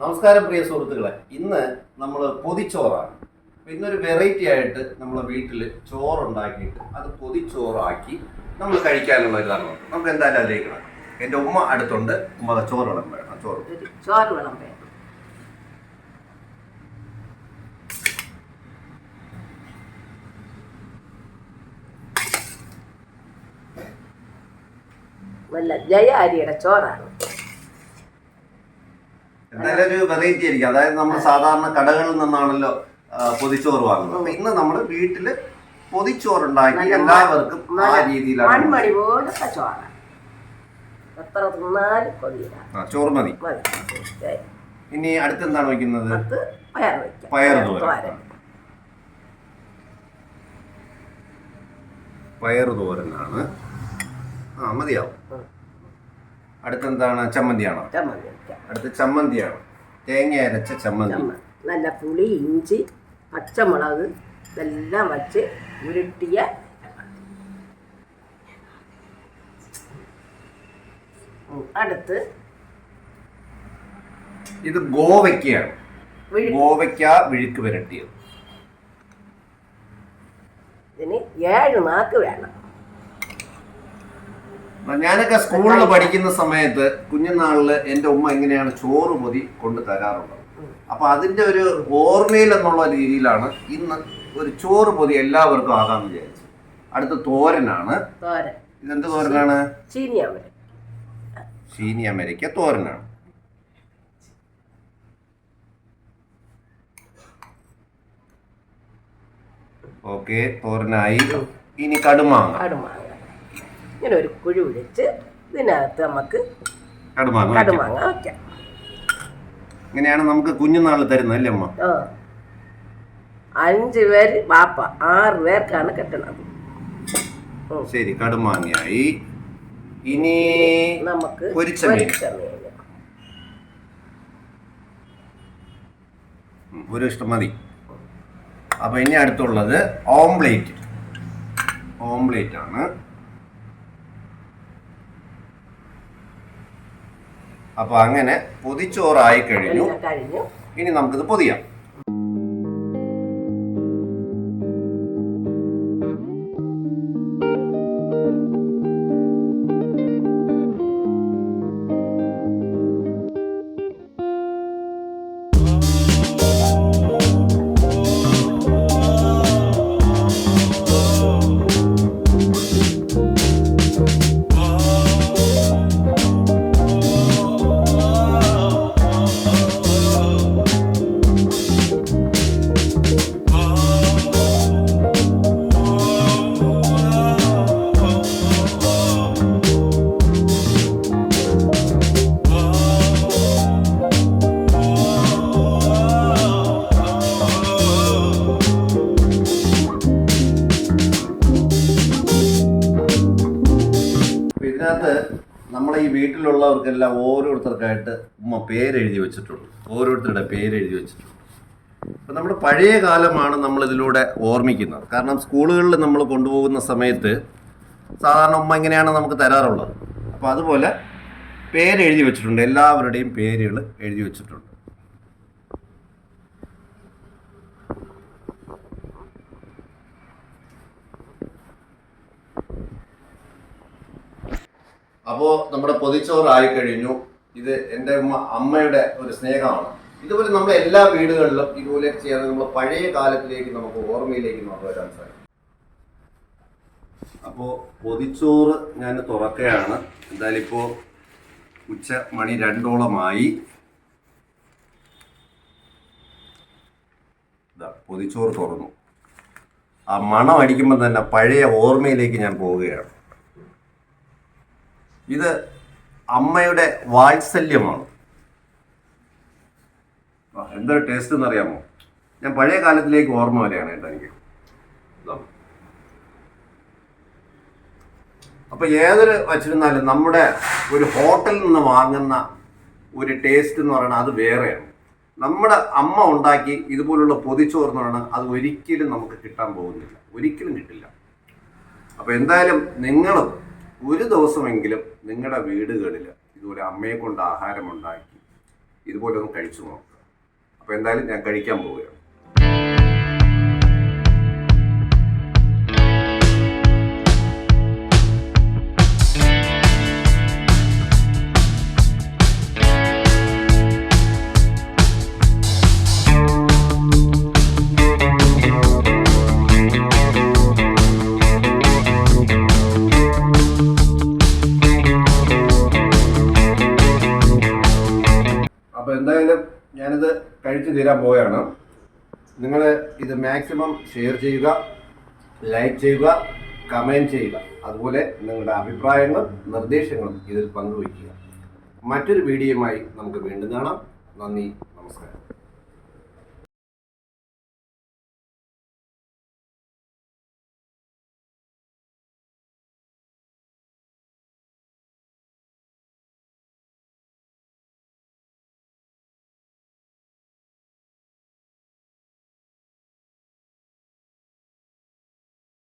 നമസ്കാരം പ്രിയ സുഹൃത്തുക്കളെ. ഇന്ന് നമ്മൾ പൊതിച്ചോറാണ്. ഇന്നൊരു വെറൈറ്റി ആയിട്ട് നമ്മളെ വീട്ടിൽ ചോറുണ്ടാക്കിയിട്ട് അത് പൊതിച്ചോറാക്കി നമ്മൾ കഴിക്കാനുള്ള കാരണം നമുക്ക് എന്തായാലും അതിലേക്ക് കിടക്കാം. എന്റെ ഉമ്മ അടുത്തുണ്ട്. ഉമ്മ ചോറ് ചോറ് ചോറ്. ചോറ് വിളമ്പേ നല്ല ജയ അരിയുടെ ചോറാണ്. എന്തായാലും ഒരു വെറൈറ്റി ആയിരിക്കും. അതായത് നമ്മൾ സാധാരണ കടകളിൽ നിന്നാണല്ലോ പൊതിച്ചോറ് വാങ്ങുന്നത്. അപ്പൊ ഇന്ന് നമ്മൾ വീട്ടിൽ പൊതിച്ചോറുണ്ടാക്കി എല്ലാവർക്കും ആ രീതിയിലാണ് മൺമണി പോലത്തെ ചോറാണ്. എത്ര തിന്നാലും കൊതിയില്ല. ആ, ചോറ് മതി. ഇനി അടുത്തെന്താണ് വയ്ക്കുന്നത്? അത് പയർ വയ്ക്കാം. പയർ. തോരൻ. പയർ തോരനാണ്. ആ മതിയാവും. അടുത്തെന്താണ്? ചമ്മന്തിയാണോ? ചമ്മന്തി അടുത്ത് ചമ്മന്തിയാണ്. തേങ്ങ അരച്ച ചമ്മന്തി. നല്ല പുളി ഇഞ്ചി പച്ചമുളക് ഇതെല്ലാം വച്ച് ഉരുട്ടിയ അടുത്ത് ഇത് ഗോവയ്ക്കയാണ്. ഗോവയ്ക്ക വിഴുക്ക് വരട്ടിയത് ഇതിന് ഏഴ് നാക്ക് വേണം. ഞാനൊക്കെ സ്കൂളിൽ പഠിക്കുന്ന സമയത്ത് കുഞ്ഞുനാളിൽ എന്റെ ഉമ്മ എങ്ങനെയാണ് ചോറ് പൊതി കൊണ്ട് തരാറുള്ളത്. അപ്പൊ അതിന്റെ ഒരു ഓർമ്മയിൽ എന്നുള്ള രീതിയിലാണ് ഇന്ന് ഒരു ചോറ് പൊതി എല്ലാവർക്കും ആകാമെന്ന് വിചാരിച്ചു. അടുത്ത തോരനാണ്. ഇതെന്ത് തോരനാണ്? ചീനി അമേരിക്ക തോരനാണ്. ഓക്കെ തോരനായി. ഇനി കടുമാങ്ങ. കടുമാങ്ങ. ഇങ്ങനെ ഒരു കുഴി വിളിച്ച് ഇതിനകത്ത് നമുക്ക് കടുമാങ്ങ വയ്ക്കാം. ഇങ്ങനെയാണ് നമുക്ക് കുഞ്ഞുനാൾ തരുന്നത് അല്ലേ അമ്മ? അഞ്ച് പേര് വാപ്പ ആറ് പേർക്കാണ് കെട്ടണത്. ശരി കടുമാങ്ങയായി. ഇനി നമുക്ക് പൊരിച്ച ഒരു ഇഷ്ടം മതി. അപ്പൊ ഇനി അടുത്തുള്ളത് ഓംപ്ലേറ്റ്. ഓംപ്ലേറ്റ് ആണ്. അപ്പൊ അങ്ങനെ പൊതിച്ചോറായി കഴിഞ്ഞു. ഇനി നമുക്കിത് പൊതിയാം. ഇതിനകത്ത് നമ്മളെ ഈ വീട്ടിലുള്ളവർക്കെല്ലാം ഓരോരുത്തർക്കായിട്ട് ഉമ്മ പേരെഴുതി വെച്ചിട്ടുണ്ട്. ഓരോരുത്തരുടെ പേരെഴുതി വെച്ചിട്ടുണ്ട്. അപ്പം നമ്മുടെ പഴയ കാലമാണ് നമ്മൾ ഇതിലൂടെ ഓർമ്മിക്കുന്നത്. കാരണം സ്കൂളുകളിൽ നമ്മൾ കൊണ്ടുപോകുന്ന സമയത്ത് സാധാരണ ഉമ്മ ഇങ്ങനെയാണ് നമുക്ക് തരാറുള്ളത്. അപ്പോൾ അതുപോലെ പേരെഴുതി വെച്ചിട്ടുണ്ട്. എല്ലാവരുടെയും പേരുകൾ എഴുതി വെച്ചിട്ടുണ്ട്. അപ്പോൾ നമ്മുടെ പൊതിച്ചോറായി കഴിഞ്ഞു. ഇത് എന്റെ അമ്മയുടെ ഒരു സ്നേഹമാണ്. ഇതുപോലെ നമ്മൾ എല്ലാ വീടുകളിലും ഇതുപോലെ ചെയ്യാൻ നമ്മൾ പഴയ കാലത്തിലേക്ക് നമുക്ക് ഓർമ്മയിലേക്ക് നമുക്ക് വരാൻ സാധിക്കും. അപ്പോൾ പൊതിച്ചോറ് ഞാൻ തുറക്കുകയാണ്. എന്തായാലും ഇപ്പോൾ ഉച്ച മണി രണ്ടോളമായി. പൊതിച്ചോറ് തുറന്നു. ആ മണം അടിക്കുമ്പോൾ തന്നെ പഴയ ഓർമ്മയിലേക്ക് ഞാൻ പോവുകയാണ്. ഇത് അമ്മയുടെ വാത്സല്യമാണ്. എന്താ എന്തൊരു ടേസ്റ്റ് എന്നറിയാമോ ഞാൻ പഴയ കാലത്തിലേക്ക് ഓർമ്മ വരെയാണ് കേട്ടോ എനിക്ക്. അപ്പൊ ഏതൊരു വച്ചിരുന്നാലും നമ്മുടെ ഒരു ഹോട്ടലിൽ നിന്ന് വാങ്ങുന്ന ഒരു ടേസ്റ്റ് എന്ന് പറയുന്നത് അത് വേറെയാണ്. നമ്മുടെ അമ്മ ഉണ്ടാക്കി ഇതുപോലുള്ള പൊതിച്ചോറ് എന്ന് പറയുന്നത് അത് ഒരിക്കലും നമുക്ക് കിട്ടാൻ പോകുന്നില്ല. ഒരിക്കലും കിട്ടില്ല. അപ്പൊ എന്തായാലും നിങ്ങളും ഒരു ദിവസമെങ്കിലും നിങ്ങളുടെ വീടുകളിൽ ഇതുപോലെ അമ്മയെ കൊണ്ട് ആഹാരം ഉണ്ടാക്കി ഇതുപോലെ ഒന്ന് കഴിച്ചു നോക്കുക. അപ്പോൾ എന്തായാലും ഞാൻ കഴിക്കാൻ പോവുകയാണ്. തീരാൻ പോവുകയാണ്. നിങ്ങൾ ഇത് മാക്സിമം ഷെയർ ചെയ്യുക ലൈക്ക് ചെയ്യുക കമന്റ് ചെയ്യുക. അതുപോലെ നിങ്ങളുടെ അഭിപ്രായങ്ങളും നിർദ്ദേശങ്ങളും ഇതിൽ പങ്കുവയ്ക്കുക. മറ്റൊരു വീഡിയോയുമായി നമുക്ക് വീണ്ടും കാണാം. നന്ദി നമസ്കാരം.